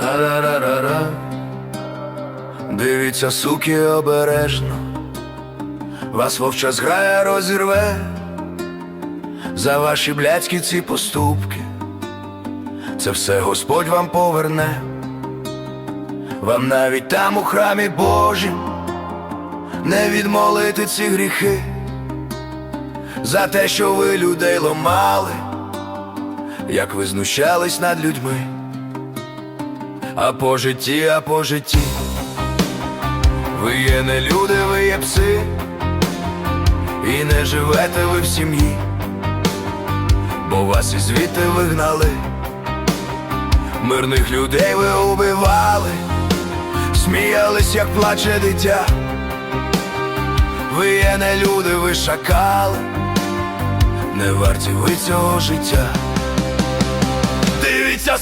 Га-ра-ра-ра-ра Дивіться, суки, обережно, вас вовча зграя розірве за ваші блядські ці поступки, це все Господь вам поверне, вам навіть там у храмі Божім не відмолити ці гріхи за те, що ви людей ломали як ви знущались над людьми, а по житті, а по житті. Ви є не люди, ви є пси, і не живете ви в сім'ї, бо вас і звідти вигнали, мирних людей ви убивали, сміялись, як плаче дитя. Ви є не люди, ви шакали, не варті ви цього життя.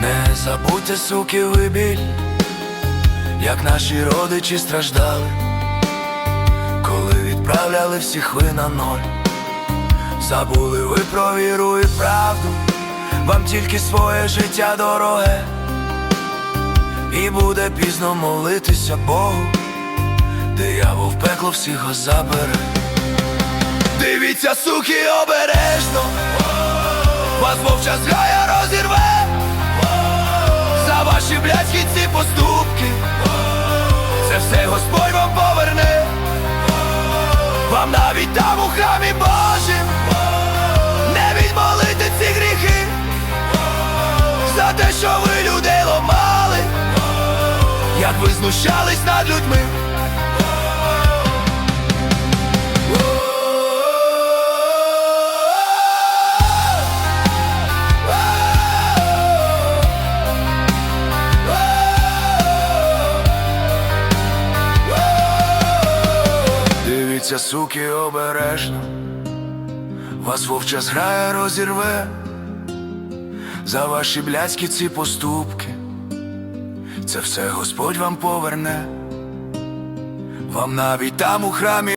Не забудьте, суки, ви біль, як наші родичі страждали коли відправляли всіх ви на ноль, забули ви про віру і правду, вам тільки своє життя дороге, і буде пізно молитися Богу, диявол в пекло всіх забере. Дивіться, суки, обережно, вас вовча зграя ваші блядські ці поступки, це все Господь вам поверне. Вам навіть там у храмі Божим не відмолити ці гріхи за те, що ви людей ломали, як ви знущались над людьми. Дивіться, суки, обережно, вас вовча зграя розірве за ваші блядські ці поступки. Це все Господь вам поверне, вам навіть там у храмі.